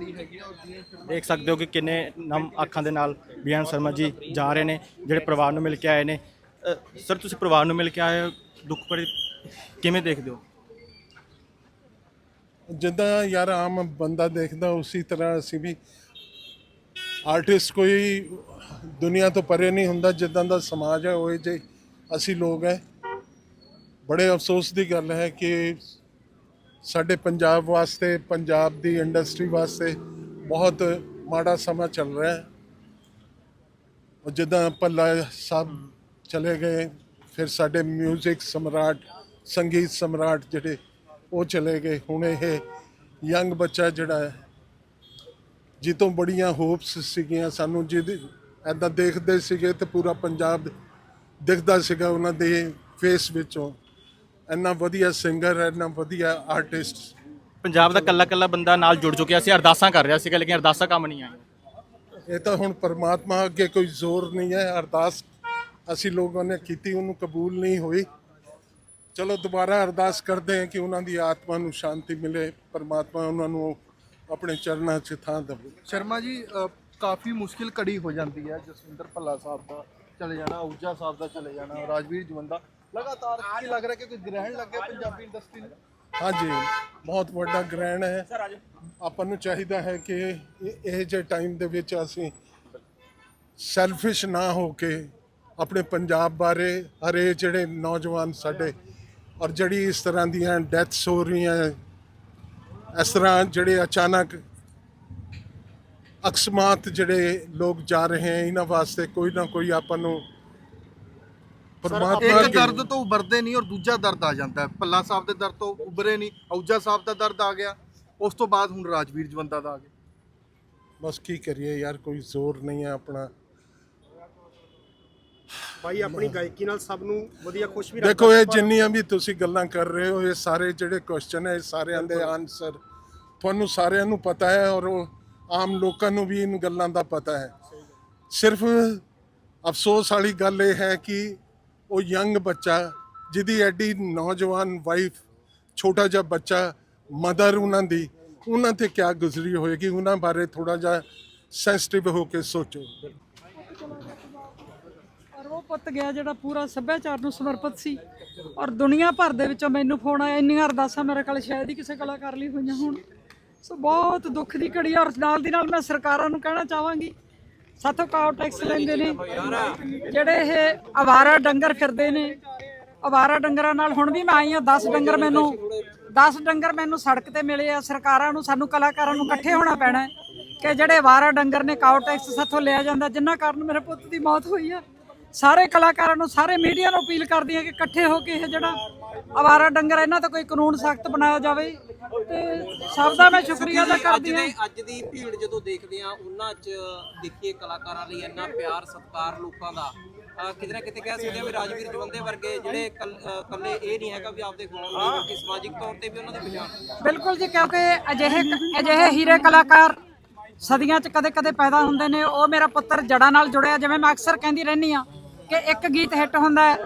ਹੈਗੀ ਆ ਦੇਖ ਸਕਦੇ ਹੋ ਕਿ ਕਿੰਨੇ ਨਮ ਅੱਖਾਂ ਦੇ ਨਾਲ ਬੀਐਨ ਸ਼ਰਮਾ ਜੀ ਜਾ ਰਹੇ ਨੇ ਜਿਹੜੇ ਪਰਿਵਾਰ ਨੂੰ ਮਿਲ ਕੇ ਆਏ ਨੇ। ਅ, ਸਰ ਤੁਸੀਂ ਪਰਿਵਾਰ ਨੂੰ ਮਿਲ ਕੇ ਆਏ ਹੋ ਦੁੱਖ ਭਰੀ ਕਿਵੇਂ ਦੇਖਦੇ ਹੋ? ਜਿੱਦਾਂ ਯਾਰ ਆਮ ਬੰਦਾ ਦੇਖਦਾ ਉਸੇ ਤਰ੍ਹਾਂ ਅਸੀਂ ਵੀ ਆਰਟਿਸਟ ਕੋਈ ਦੁਨੀਆ ਤੋਂ ਪਰੇ ਨਹੀਂ ਹੁੰਦਾ ਜਿੱਦਾਂ ਦਾ ਸਮਾਜ ਹੈ ਉਹ ਜੇ ਅਸੀਂ ਲੋਕ ਹੈ। ਬੜੇ ਅਫਸੋਸ ਦੀ ਗੱਲ ਹੈ ਕਿ ਸਾਡੇ ਪੰਜਾਬ ਵਾਸਤੇ, ਪੰਜਾਬ ਦੀ ਇੰਡਸਟਰੀ ਵਾਸਤੇ ਬਹੁਤ ਮਾੜਾ ਸਮਾਂ ਚੱਲ ਰਿਹਾ ਹੈ। ਜਿੱਦਾਂ ਭੱਲਾ ਸਾਹਿਬ ਚਲੇ ਗਏ, ਫਿਰ ਸਾਡੇ 뮤직 ਸਮਰਾਟ, ਸੰਗੀਤ ਸਮਰਾਟ ਜਿਹੜੇ ਉਹ ਚਲੇ ਗਏ। ਹੁਣ ਇਹ ਯੰਗ ਬੱਚਾ ਜਿਹੜਾ ਹੈ, ਜਿੱਤੋਂ ਬੜੀਆਂ ਹੋਪਸ ਸੀਗੀਆਂ ਸਾਨੂੰ, ਜਿਹਦੇ ਐਦਾਂ ਦੇਖਦੇ ਸੀਗੇ ਤੇ ਪੂਰਾ ਪੰਜਾਬ ਦਿਖਦਾ ਸੀਗਾ ਉਹਨਾਂ ਦੇ ਫੇਸ ਵਿੱਚੋਂ। ਇੰਨਾ ਵਧੀਆ ਸਿੰਗਰ ਇੰਨਾ ਵਧੀਆ ਆਰਟਿਸਟ ਪੰਜਾਬ ਦਾ ਕੱਲਾ ਕੱਲਾ ਬੰਦਾ ਨਾਲ ਜੁੜ ਚੁੱਕਿਆ ਸੀ ਅਰਦਾਸਾਂ ਕਰ ਰਿਹਾ ਸੀਗਾ ਲੇਕਿਨ ਅਰਦਾਸਾਂ ਕੰਮ ਨਹੀਂ ਆਈਆਂ। ਇਹ ਤਾਂ ਹੁਣ ਪਰਮਾਤਮਾ ਅੱਗੇ ਕੋਈ ਜ਼ੋਰ ਨਹੀਂ ਹੈ ਅਰਦਾਸ ਅਸੀਂ ਲੋਕਾਂ ਨੇ ਕੀਤੀ ਉਹਨੂੰ ਕਬੂਲ ਨਹੀਂ ਹੋਈ। ਚਲੋ ਦੁਬਾਰਾ ਅਰਦਾਸ ਕਰਦੇ ਹਾਂ ਕਿ ਉਹਨਾਂ ਦੀ ਆਤਮਾ ਨੂੰ ਸ਼ਾਂਤੀ ਮਿਲੇ ਪਰਮਾਤਮਾ ਉਹਨਾਂ ਨੂੰ ਆਪਣੇ ਚਰਨਾਂ 'ਚ ਥਾਂ ਦੇਵੇ। ਸ਼ਰਮਾ ਜੀ ਅ, ਕਾਫੀ ਮੁਸ਼ਕਿਲ ਘੜੀ ਹੋ ਜਾਂਦੀ ਹੈ ਜਸਵਿੰਦਰ ਭੱਲਾ ਸਾਹਿਬ ਦਾ ਚਲੇ ਜਾਣਾ ਊਜਾ ਸਾਹਿਬ ਦਾ ਚਲੇ ਜਾਣਾ ਰਾਜਵੀਰ ਜਵੰਦਾ। ਲਗਾਤਾਰ ਕੀ ਲੱਗ ਰਿਹਾ ਕਿ ਕੋਈ ਗ੍ਰਹਿਣ ਲੱਗਿਆ ਪੰਜਾਬੀ ਇੰਡਸਟਰੀ ਨੂੰ? ਹਾਂਜੀ ਬਹੁਤ ਵੱਡਾ ਗ੍ਰਹਿਣ ਹੈ। ਆਪਾਂ ਨੂੰ ਚਾਹੀਦਾ ਹੈ ਕਿ ਇਹ- ਜਿਹੇ ਟਾਈਮ ਦੇ ਵਿੱਚ ਅਸੀਂ ਸੈਲਫਿਸ਼ ਨਾ ਹੋ ਕੇ ਆਪਣੇ ਪੰਜਾਬ ਬਾਰੇ ਹਰੇ ਜਿਹੜੇ ਨੌਜਵਾਨ ਸਾਡੇ ਔਰ ਜਿਹੜੀ ਇਸ ਤਰ੍ਹਾਂ ਦੀਆਂ ਡੈਥਸ ਹੋ ਰਹੀਆਂ ਇਸ ਤਰ੍ਹਾਂ ਜਿਹੜੇ ਅਚਾਨਕ ਅਕਸਮਾਤ ਜਿਹੜੇ ਲੋਕ ਜਾ ਰਹੇ ਹਨ ਇਹਨਾਂ ਵਾਸਤੇ ਕੋਈ ਨਾ ਕੋਈ ਆਪਾਂ ਨੂੰ ਪਰਮਾਤਮਾ ਇੱਕ ਦਰਦ ਤੋਂ ਉਬਰਦੇ ਨਹੀਂ ਔਰ ਦੂਜਾ ਦਰਦ ਆ ਜਾਂਦਾ ਭੱਲਾ ਸਾਹਿਬ ਦੇ ਦਰਦ ਤੋਂ ਉਬਰੇ ਨਹੀਂ ਊਜਾ ਸਾਹਿਬ ਦਾ ਦਰਦ ਆ ਗਿਆ। ਉਸ ਤੋਂ ਬਾਅਦ ਹੁਣ ਰਾਜਵੀਰ ਜਵੰਦਾ ਦਾ ਆ ਗਿਆ। ਬਸ ਕੀ ਕਰੀਏ ਯਾਰ ਕੋਈ ਜ਼ੋਰ ਨਹੀਂ ਹੈ ਆਪਣਾ। ਭਾਈ ਆਪਣੀ ਗਾਇਕੀ ਨਾਲ ਸਭ ਨੂੰ ਵਧੀਆ ਖੁਸ਼ ਵੀ ਦੇਖੋ ਇਹ ਜਿੰਨੀਆਂ ਵੀ ਤੁਸੀਂ ਗੱਲਾਂ ਕਰ ਰਹੇ ਹੋ ਇਹ ਸਾਰੇ ਜਿਹੜੇ ਕੁਐਸਚਨ ਹੈ ਇਹ ਸਾਰਿਆਂ ਦੇ ਆਨਸਰ ਤੁਹਾਨੂੰ ਸਾਰਿਆਂ ਨੂੰ ਪਤਾ ਹੈ ਔਰ ਉਹ ਆਮ ਲੋਕਾਂ ਨੂੰ ਵੀ ਇਨ ਗੱਲਾਂ ਦਾ ਪਤਾ ਹੈ। ਸਿਰਫ ਅਫਸੋਸ ਵਾਲੀ ਗੱਲ ਇਹ ਹੈ ਕਿ ਉਹ ਯੰਗ ਬੱਚਾ, ਜਿਹਦੀ ਐਡੀ ਨੌਜਵਾਨ ਵਾਈਫ ਛੋਟਾ ਜਿਹਾ ਬੱਚਾ ਮਦਰ ਉਹਨਾਂ ਦੀ, ਉਹਨਾਂ ਤੇ ਕਿਆ ਗੁਜ਼ਰੀ ਹੋਏਗੀ? ਉਹਨਾਂ ਬਾਰੇ ਥੋੜਾ ਜਿਹਾ ਸੈਂਸਿਟਿਵ ਹੋ ਕੇ ਸੋਚੋ। ਔਰ ਉਹ ਪੁੱਤ ਗਿਆ ਜਿਹੜਾ ਪੂਰਾ ਸੱਭਿਆਚਾਰ ਨੂੰ ਸਮਰਪਿਤ ਸੀ ਔਰ ਦੁਨੀਆ ਭਰ ਦੇ ਵਿੱਚੋਂ ਮੈਨੂੰ ਫੋਨ ਆਇਆ, ਇੰਨੀਆਂ ਅਰਦਾਸਾਂ ਮੇਰੇ ਕੋਲ ਸ਼ਾਇਦ ਹੀ ਕਿਸੇ ਕਲਾਕਾਰ ਲਈ ਹੋਈਆਂ ਹੋਣ। ਸੋ ਬਹੁਤ ਦੁੱਖ ਦੀ ਘੜੀ ਔਰ ਨਾਲ ਦੀ ਨਾਲ ਮੈਂ ਸਰਕਾਰਾਂ ਨੂੰ ਕਹਿਣਾ ਚਾਹਾਂਗੀ ਸਾਥੋਂ ਕਾਉ ਟੈਕਸ ਲੈਂਦੇ ਨੇ? ਜਿਹੜੇ ਇਹ ਆਵਾਰਾ ਡੰਗਰ ਫਿਰਦੇ ਨੇ ਆਵਾਰਾ ਡੰਗਰਾਂ ਨਾਲ ਹੁਣ ਵੀ ਮੈਂ ਆਈ ਆ 10 ਡੰਗਰ ਮੈਨੂੰ 10 ਡੰਗਰ ਮੈਨੂੰ ਸੜਕ ਤੇ ਮਿਲੇ ਆ, ਸਰਕਾਰਾਂ ਨੂੰ, ਸਾਨੂੰ ਕਲਾਕਾਰਾਂ ਨੂੰ ਇਕੱਠੇ ਹੋਣਾ ਪੈਣਾ ਕਿ ਜਿਹੜੇ ਆਵਾਰਾ ਡੰਗਰ ਨੇ ਕਾਉ ਟੈਕਸ ਸਾਥੋਂ ਲਿਆ ਜਾਂਦਾ, ਜਿੰਨਾ ਕਾਰਨ ਮੇਰੇ ਪੁੱਤ ਦੀ ਮੌਤ ਹੋਈ ਆ। ਸਾਰੇ ਕਲਾਕਾਰਾਂ ਨੂੰ, ਸਾਰੇ ਮੀਡੀਆ ਨੂੰ ਅਪੀਲ ਕਰਦੀ ਹਾਂ ਕਿ ਇਕੱਠੇ ਹੋ ਕੇ ਇਹ ਜਿਹੜਾ ਆਵਾਰਾ ਡੰਗਰ ਇਹਨਾਂ ਤੇ ਕੋਈ ਕਾਨੂੰਨ ਸਖਤ ਬਣਾਇਆ ਜਾਵੇ। ਤੇ ਸਭ ਦਾ ਮੈਂ ਸ਼ੁਕਰੀਆ ਅਦਾ ਅੱਜ ਕਰਦੀ ਹਾਂ ਦੇ ਅੱਜ ਦੀ ਭੀੜ ਜਦੋਂ ਦੇਖਦੇ ਆ ਉਹਨਾਂ 'ਚ ਦੇਖੀਏ ਕਲਾਕਾਰਾਂ ਲਈ ਇੰਨਾ ਪਿਆਰ ਸਤਿਕਾਰ ਲੋਕਾਂ ਦਾ। ਅਹ ਕਿਤੇ ਨਾ ਕਿਤੇ ਕਹਿ ਸਕਦੇ ਆ ਵੀ ਰਾਜਵੀਰ ਜਵੰਦੇ ਵਰਗੇ ਜਿਹੜੇ ਕੱਲ- ਅਹ ਇਹ ਨਹੀਂ ਹੈਗਾ ਵੀ ਆਪਦੇ ਗਾਉਣ ਦੀ ਬਲਕਿ ਸਮਾਜਿਕ ਤੌਰ ਤੇ ਵੀ ਉਹਨਾਂ ਦੀ ਪਛਾਣ। ਬਿਲਕੁਲ ਜੀ ਕਿਉਂਕਿ ਅਜਿਹੇ ਅਜਿਹੇ ਹੀਰੇ ਕਲਾਕਾਰ ਸਦੀਆਂ 'ਚ ਕਦੇ-ਕਦੇ ਪੈਦਾ ਹੁੰਦੇ ਨੇ। ਉਹ ਮੇਰਾ ਪੁੱਤਰ ਜੜਾਂ ਨਾਲ ਜੁੜਿਆ ਜਿਵੇਂ ਮੈਂ ਅਕਸਰ ਕਹਿੰਦੀ ਰਹਿੰਦੀ ਆ ਕਿ ਇੱਕ ਗੀਤ ਹਿੱਟ ਹੁੰਦਾ ਹੈ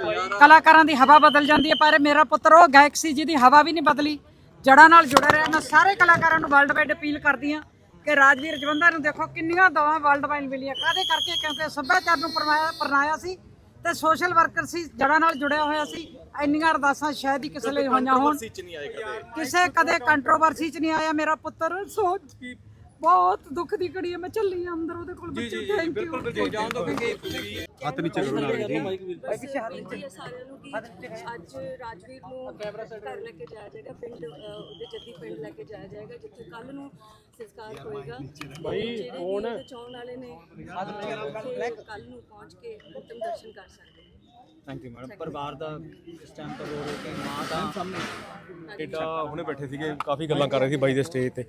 ਕਲਾਕਾਰਾਂ ਦੀ ਹਵਾ ਬਦਲ ਜਾਂਦੀ ਹੈ ਪਰ ਮੇਰਾ ਪੁੱਤਰ ਉਹ ਗਾਇਕ ਸੀ ਜਿਹਦੀ ਹਵਾ ਵੀ ਨਹੀਂ ਬਦਲੀ। ਜੜਾਂ ਨਾਲ ਜੁੜਿਆ ਰਿਹਾ ਮੈਂ ਸਾਰੇ ਕਲਾਕਾਰਾਂ ਨੂੰ ਵਰਲਡ ਵਾਈਡ ਅਪੀਲ ਕਰਦੀ ਆ ਕਿ ਰਾਜਵੀਰ ਜਵੰਦਾ ਨੂੰ ਦੇਖੋ ਕਿੰਨੀਆਂ ਦਵਾਂ ਵਰਲਡ ਵਾਈਡ ਮਿਲੀਆਂ। ਕਾਦੇ ਕਰਕੇ? ਕਿਉਂਕਿ ਸੱਭਿਆਚਾਰ ਨੂੰ ਪਰਮਾਇਆ ਪਰਨਾਇਆ ਸੀ ਤੇ ਸੋਸ਼ਲ ਵਰਕਰ ਸੀ ਜੜਾਂ ਨਾਲ ਜੁੜਿਆ ਹੋਇਆ ਸੀ। ਇੰਨੀਆਂ ਅਰਦਾਸਾਂ ਸ਼ਾਇਦ ਹੀ ਕਿਸੇ ਲਈ ਹੋਈਆਂ ਹੋਣ। ਕਿਸੇ ਕਦੇ ਕੰਟਰੋਵਰਸੀ ਚ ਨਹੀਂ ਆਇਆ ਮੇਰਾ ਪੁੱਤਰ। ਸੋ ਬਹੁਤ ਦੁੱਖ ਦੀ ਘੜੀ ਹੈ ਮੈਂ ਚੱਲੀ ਆਂ ਅੰਦਰ ਉਹਦੇ ਕੋਲ ਬੱਚੇ ਥੈਂਕ ਯੂ ਜੀ। ਸਾਰਿਆਂ ਨੂੰ ਕਿ ਅੱਜ ਰਾਜਵੀਰ ਨੂੰ ਘਰ ਲੈ ਕੇ ਜਾਇਆ ਜਾਏਗਾ ਪਿੰਡ ਅਹ, ਉਹਦੇ ਜੱਦੀ ਪਿੰਡ ਲੈ ਕੇ ਜਾਇਆ ਜਾਏਗਾ ਜਿੱਥੇ ਕੱਲ ਨੂੰ ਸੰਸਕਾਰ ਹੋਏਗਾ। ਜਿਹੜੇ ਵੀ ਚਾਹਣ ਵਾਲੇ ਨੇ ਕੱਲ ਨੂੰ ਪਹੁੰਚ ਕੇ ਉੱਤਮ ਦਰਸ਼ਨ ਕਰ ਸਕਦੇ ਨੇ। ਥੈਂਕ ਯੂ ਮੈਡਮ ਪਰਿਵਾਰ ਦਾ ਇਸ ਟਾਈਮ ਤੋਂ ਰੋ ਰੋ ਕੇ ਮਾਂ ਦਾ। ਸਾਹਮਣੇ। ਟੇਡਾ ਹੁਣੇ ਬੈਠੇ ਸੀਗੇ ਕਾਫੀ ਗੱਲਾਂ ਕਰ ਰਹੇ ਸੀ ਬਾਈ ਦੇ ਸਟੇਜ ਤੇ।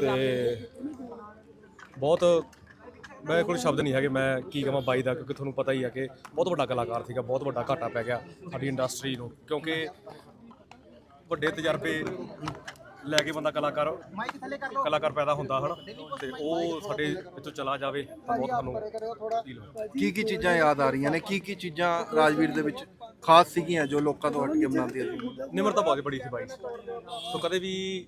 ਤੇ ਬਹੁਤ ਮੈਂ ਕੋਲ ਸ਼ਬਦ ਨਹੀਂ ਹੈਗੇ ਮੈਂ ਕੀ ਕਹਾਂ ਬਾਈ ਦਾ ਕਿਉਂਕਿ ਤੁਹਾਨੂੰ ਪਤਾ ਹੀ ਆ ਕਿ ਬਹੁਤ ਵੱਡਾ ਕਲਾਕਾਰ ਸੀਗਾ ਬਹੁਤ ਵੱਡਾ ਘਾਟਾ ਪੈ ਗਿਆ ਸਾਡੀ ਇੰਡਸਟਰੀ ਨੂੰ ਕਿਉਂਕਿ ਵੱਡੇ ਤਜਰਬੇ ਲੈ ਕੇ ਬੰਦਾ ਕਲਾਕਾਰ ਕਲਾਕਾਰ ਪੈਦਾ ਹੁੰਦਾ ਹਨ? ਤੇ ਉਹ ਸਾਡੇ ਵਿੱਚੋਂ ਚਲਾ ਜਾਵੇ ਤਾਂ ਬਹੁਤ ਸਾਨੂੰ ਫੀਲ ਹੋਇਆ ਕੀ ਕੀ ਚੀਜ਼ਾਂ ਯਾਦ ਆ ਰਹੀਆਂ ਨੇ? ਕੀ ਕੀ ਚੀਜ਼ਾਂ ਰਾਜਵੀਰ ਦੇ ਵਿੱਚ ਖਾਸ ਸੀਗੀਆਂ ਜੋ ਲੋਕਾਂ ਤੋਂ ਹਟ ਕੇ ਬਣਾਉਂਦੀਆਂ ਸੀ। ਨਿਮਰਤਾ ਬਹੁਤ ਬੜੀ ਸੀ ਬਾਈ। ਸੋ ਕਦੇ ਵੀ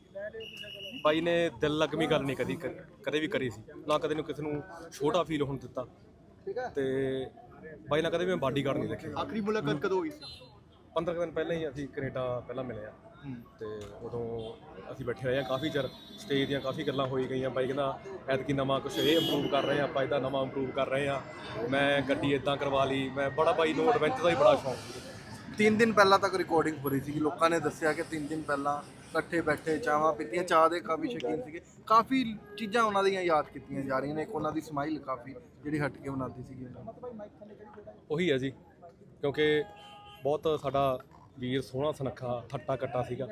ਬਾਈ ਨੇ ਦਿਲ ਲਗਮੀ ਗੱਲ ਨਹੀਂ ਕਦੀ ਕਰ- ਕਦੇ ਵੀ ਕਰੀ ਸੀ। ਨਾ ਕਦੇ ਨੂੰ ਕਿਸੇ ਨੂੰ ਛੋਟਾ ਫੀਲ ਹੋਣ ਦਿੱਤਾ। ਠੀਕ ਹੈ। ਤੇ ਬਾਈ ਨਾਲ ਕਦੇ ਵੀ ਮੈਂ ਬਾਡੀਗਾਰਡ ਨਹੀਂ ਰੱਖਿਆ ਆਖਰੀ ਮੁਲਾਕਾਤ ਕਦੋਂ ਹੋਈ ਸੀ? 15 ਕੁ ਦਿਨ ਪਹਿਲਾਂ ਹੀ ਅਸੀਂ ਕੈਨੇਡਾ ਪਹਿਲਾਂ ਮਿਲੇ ਆ। ਤੇ ਉਦੋਂ ਅਸੀਂ ਬੈਠੇ ਰਹੇ ਆ ਕਾਫੀ ਚਿਰ। ਸਟੇਜ ਦੀਆਂ ਕਾਫੀ ਗੱਲਾਂ ਹੋਈ ਗਈਆਂ। ਬਾਈ ਕਹਿੰਦਾ ਐਤਕੀ ਨਵਾਂ ਕੁਝ ਇਹ ਇੰਪਰੂਵ ਕਰ ਰਹੇ ਆ ਆਪਾਂ ਇਹਦਾ ਨਵਾਂ ਇੰਪਰੂਵ ਕਰ ਰਹੇ ਆ। ਮੈਂ ਗੱਡੀ ਇਦਾਂ ਕਰਵਾ ਲਈ। ਮੈਂ ਬੜਾ ਬਾਈ ਨੂੰ ਐਡਵੈਂਚਰ ਦਾ ਹੀ ਬੜਾ ਸ਼ੌਂਕ ਸੀ। ਤਿੰਨ ਦਿਨ ਪਹਿਲਾਂ ਤੱਕ ਰਿਕਾਰਡਿੰਗ ਹੋ ਰਹੀ ਸੀ ਲੋਕਾਂ ਨੇ ਦੱਸਿਆ ਕਿ ਤਿੰਨ ਦਿਨ ਪਹਿਲਾਂ ਇਕੱਠੇ ਬੈਠੇ ਚਾਹਾਂ ਪੀਤੀਆਂ ਚਾਹ ਦੇ ਕਾਫੀ ਸ਼ੌਕੀਨ ਸੀਗੇ। ਕਾਫੀ ਚੀਜ਼ਾਂ ਉਹਨਾਂ ਦੀਆਂ ਯਾਦ ਕੀਤੀਆਂ ਜਾ ਰਹੀਆਂ ਨੇ। ਇੱਕ ਉਹਨਾਂ ਦੀ ਸਮਾਈਲ ਕਾਫੀ ਜਿਹੜੀ ਹਟ ਕੇ ਬਣਾਉਂਦੀ ਸੀਗੀ ਉਹੀ ਹੈ ਜੀ ਕਿਉਂਕਿ ਬਹੁਤ ਸਾਡਾ ਵੀਰ ਸੋਹਣਾ ਸੁਨੱਖਾ ਹੱਟਾ ਕੱਟਾ ਸੀਗਾ।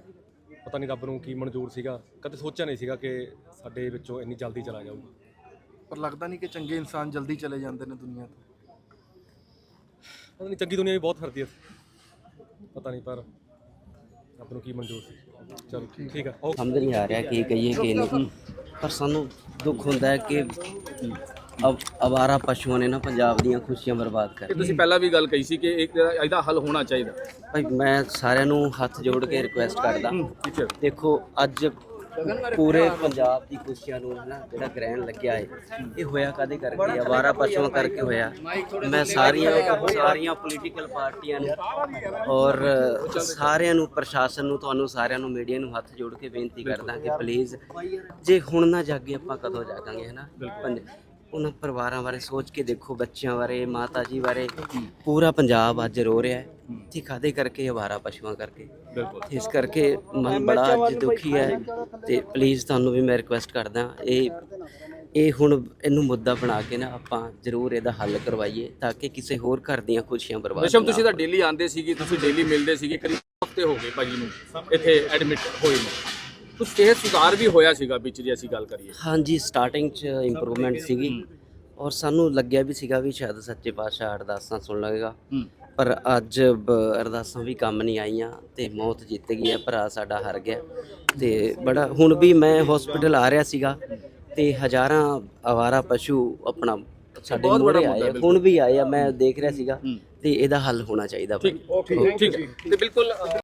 ਪਤਾ ਨਹੀਂ ਰੱਬ ਨੂੰ ਕੀ ਮਨਜ਼ੂਰ ਸੀਗਾ। ਕਦੇ ਸੋਚਿਆ ਨਹੀਂ ਸੀਗਾ ਕਿ ਸਾਡੇ ਵਿੱਚੋਂ ਇੰਨੀ ਜਲਦੀ ਚਲਾ ਜਾਊਗਾ। ਪਰ ਲੱਗਦਾ ਨਹੀਂ ਕਿ ਚੰਗੇ ਇਨਸਾਨ ਜਲਦੀ ਚਲੇ ਜਾਂਦੇ ਨੇ ਦੁਨੀਆ ਤੋਂ। ਪਤਾ ਨਹੀਂ ਚੰਗੀ ਦੁਨੀਆ ਵੀ ਬਹੁਤ ਫਿਰਦੀ ਹੈ। ਪਤਾ ਨਹੀਂ ਪਰ ਰੱਬ ਨੂੰ ਕੀ ਮਨਜ਼ੂਰ ਸੀ। ਚਲੋ ਠੀਕ ਹੈ ਓਕੇ। ਸਮਝ ਨਹੀਂ ਆ ਰਿਹਾ ਕੀ ਕਹੀਏ ਕੀ ਨਹੀਂ। ਪਰ ਸਾਨੂੰ ਦੁੱਖ ਹੁੰਦਾ ਹੈ ਕਿ ਅਵ ਅਵਾਰਾ ਪਸ਼ੂਆਂ ਨੇ ਨਾ ਪੰਜਾਬ ਦੀਆਂ ਖੁਸ਼ੀਆਂ ਬਰਬਾਦ ਕਰ ਕਿ ਤੁਸੀਂ ਪਹਿਲਾਂ ਵੀ ਗੱਲ ਕਹੀ ਸੀ ਕਿ ਇੱਕ ਇਹਦਾ ਹੱਲ ਹੋਣਾ ਚਾਹੀਦਾ। ਭਾਈ ਮੈਂ ਸਾਰਿਆਂ ਨੂੰ ਹੱਥ ਜੋੜ ਕੇ ਰਿਕੁਐਸਟ ਕਰਦਾ। ਦੇਖੋ ਅੱਜ ਪੂਰੇ ਪੰਜਾਬ ਦੀ ਖੁਸ਼ੀਆਂ ਨੂੰ ਹੈ ਨਾ ਜਿਹੜਾ ਗ੍ਰਹਿਣ ਲੱਗਿਆ ਹੈ ਇਹ ਹੋਇਆ ਕਾਦੇ ਕਰਕੇ ਅਵਾਰਾ ਪਸ਼ੂਆਂ ਕਰਕੇ ਹੋਇਆ। ਮੈਂ ਸਾਰੀਆਂ ਸਾਰੀਆਂ ਪੋਲੀਟੀਕਲ ਪਾਰਟੀਆਂ ਨੂੰ ਔਰ ਸਾਰਿਆਂ ਨੂੰ ਪ੍ਰਸ਼ਾਸਨ ਨੂੰ ਤੁਹਾਨੂੰ ਸਾਰਿਆਂ ਨੂੰ ਮੀਡੀਆ ਨੂੰ ਹੱਥ ਜੋੜ ਕੇ ਬੇਨਤੀ ਕਰਦਾ ਕਿ ਪਲੀਜ਼ ਜੇ ਹੁਣ ਨਾ ਜਾਗੇ ਆਪਾਂ ਕਦੋਂ ਜਾਗਾਂਗੇ ਹੈ ਨਾ ਪੰਜ- ਉਹਨਾਂ ਪਰਿਵਾਰਾਂ ਬਾਰੇ ਸੋਚ ਕੇ ਦੇਖੋ ਬੱਚਿਆਂ ਬਾਰੇ ਮਾਤਾ ਜੀ ਬਾਰੇ। ਪੂਰਾ ਪੰਜਾਬ ਅੱਜ ਰੋ ਰਿਹਾ ਹੈ। ਤੇ ਕਾਦੇ ਕਰਕੇ ਅਵਾਰਾ ਪਸ਼ੂਆਂ ਕਰਕੇ। ਇਸ ਕਰਕੇ ਮਨ ਬੜਾ ਅੱਜ ਦੁਖੀ ਹੈ ਤੇ ਪਲੀਜ਼ ਤੁਹਾਨੂੰ ਵੀ ਮੈਂ ਰਿਕੁਐਸਟ ਕਰਦਾ ਇਹ ਇਹ ਹੁਣ ਇਹਨੂੰ ਮੁੱਦਾ ਬਣਾ ਕੇ ਨਾ ਆਪਾਂ ਜ਼ਰੂਰ ਇਹਦਾ ਹੱਲ ਕਰਵਾਈਏ ਤਾਂ ਕਿ ਕਿਸੇ ਹੋਰ ਘਰ ਦੀਆਂ ਖੁਸ਼ੀਆਂ ਬਰਬਾਦ ਨਾ ਤੁਸੀਂ ਤਾਂ ਡੇਲੀ ਆਉਂਦੇ ਸੀਗੇ ਤੁਸੀਂ ਡੇਲੀ ਮਿਲਦੇ ਸੀਗੇ ਕਰੀਬ ਹਫ਼ਤੇ ਹੋ ਗਏ ਭਾਜੀ ਨੂੰ। ਇੱਥੇ ਐਡਮਿਟ ਹੋਏ ਨੂੰ। ਕੁਝ ਸਿਹਤ ਸੁਧਾਰ ਵੀ ਹੋਇਆ ਸੀਗਾ ਵਿੱਚ ਜੇ ਅਸੀਂ ਗੱਲ ਕਰੀਏ। ਹਾਂਜੀ ਸਟਾਰਟਿੰਗ 'ਚ ਇੰਪਰੂਵਮੈਂਟ ਸੀਗੀ। ਔਰ ਸਾਨੂੰ ਲੱਗਿਆ ਵੀ ਸੀਗਾ ਵੀ ਸ਼ਾਇਦ ਸੱਚੇ ਪਾਤਸ਼ਾਹ ਅਰਦਾਸਾਂ ਸੁਣ ਲਵੇਗਾ। ਪਰ ਅੱਜ ਅਰਦਾਸਾਂ ਵੀ ਕੰਮ ਨਹੀਂ ਆਈਆਂ ਤੇ ਮੌਤ ਜਿੱਤ ਗਈ ਹੈ ਭਰਾ ਸਾਡਾ ਹਾਰ ਗਿਆ। ਤੇ ਬੜਾ ਹੁਣ ਵੀ ਮੈਂ ਹਸਪੀਟਲ ਆ ਰਿਹਾ ਸੀਗਾ ਤੇ ਹਜ਼ਾਰਾਂ ਆਵਾਰਾ ਪਸ਼ੂ ਆਪਣਾ ਸਾਡੇ ਮੂਹਰੇ ਮੁੱਦਾ ਆਏ ਹੁਣ ਵੀ ਆਏ ਆ ਮੈਂ ਦੇਖ ਰਿਹਾ ਸੀਗਾ ਤੇ ਇਹਦਾ ਹੱਲ ਹੋਣਾ ਚਾਹੀਦਾ ਠੀਕ ਠੀਕ ਤੇ ਬਿਲਕੁਲ